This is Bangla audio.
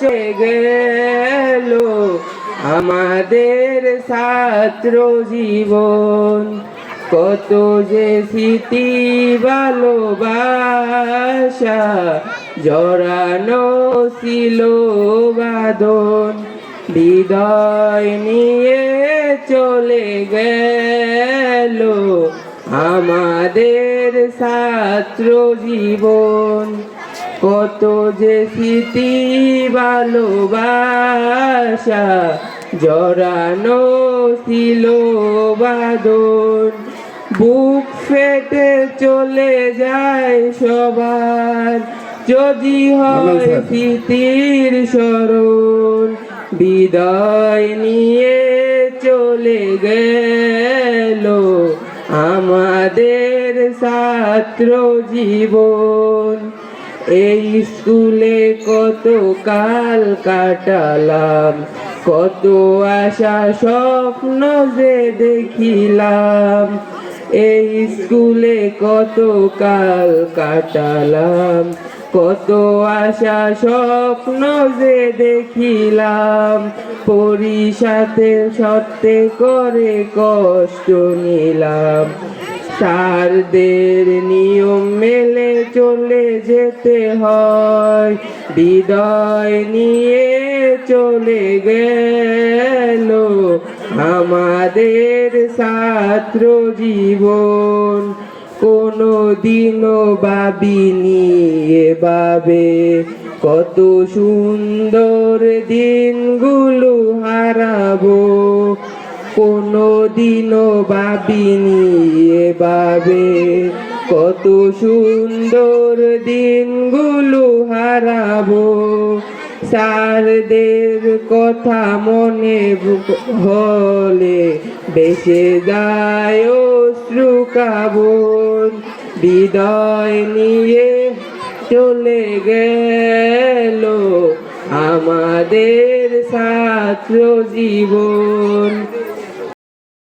চলে গেল আমাদের ছাত্র জীবন। কত যে স্মৃতি ভালোবাসা জড়ানো ছিল বাদন হৃদয় নিয়ে চলে গেল আমাদের ছাত্র জীবন। কত যে স্মৃতি ভালোবাসা জড়ানো ছিল বাদন বুক ফেটে চলে যায় সবার যদি হয় স্মৃতির স্মরণ। বিদায় নিয়ে চলে গেল আমাদের ছাত্র জীবন। এই স্কুলে কত কাল কাটালাম, কত আশা স্বপ্ন যে দেখিলাম। এই স্কুলে কত কাল কাটালাম, কত আশা স্বপ্ন যে দেখিলাম। পরি সাথে সত্যে করে কষ্ট নিলাম। স্যারদের নিয়ম মেলে চলে যেতে হয়। হৃদয় নিয়ে চলে গেল আমাদের ছাত্র জীবন। কোনো দিনও ভাবিনি এভাবে। কত সুন্দর দিনগুলো কোনো দিনও ভাবিনি এভাবে। কত সুন্দর দিনগুলো হারাবো। স্যারদের কথা মনে হলে বেসে যায় অশ্রু কাবন হৃদয় নিয়ে চলে গেল আমাদের ছাত্র জীবন।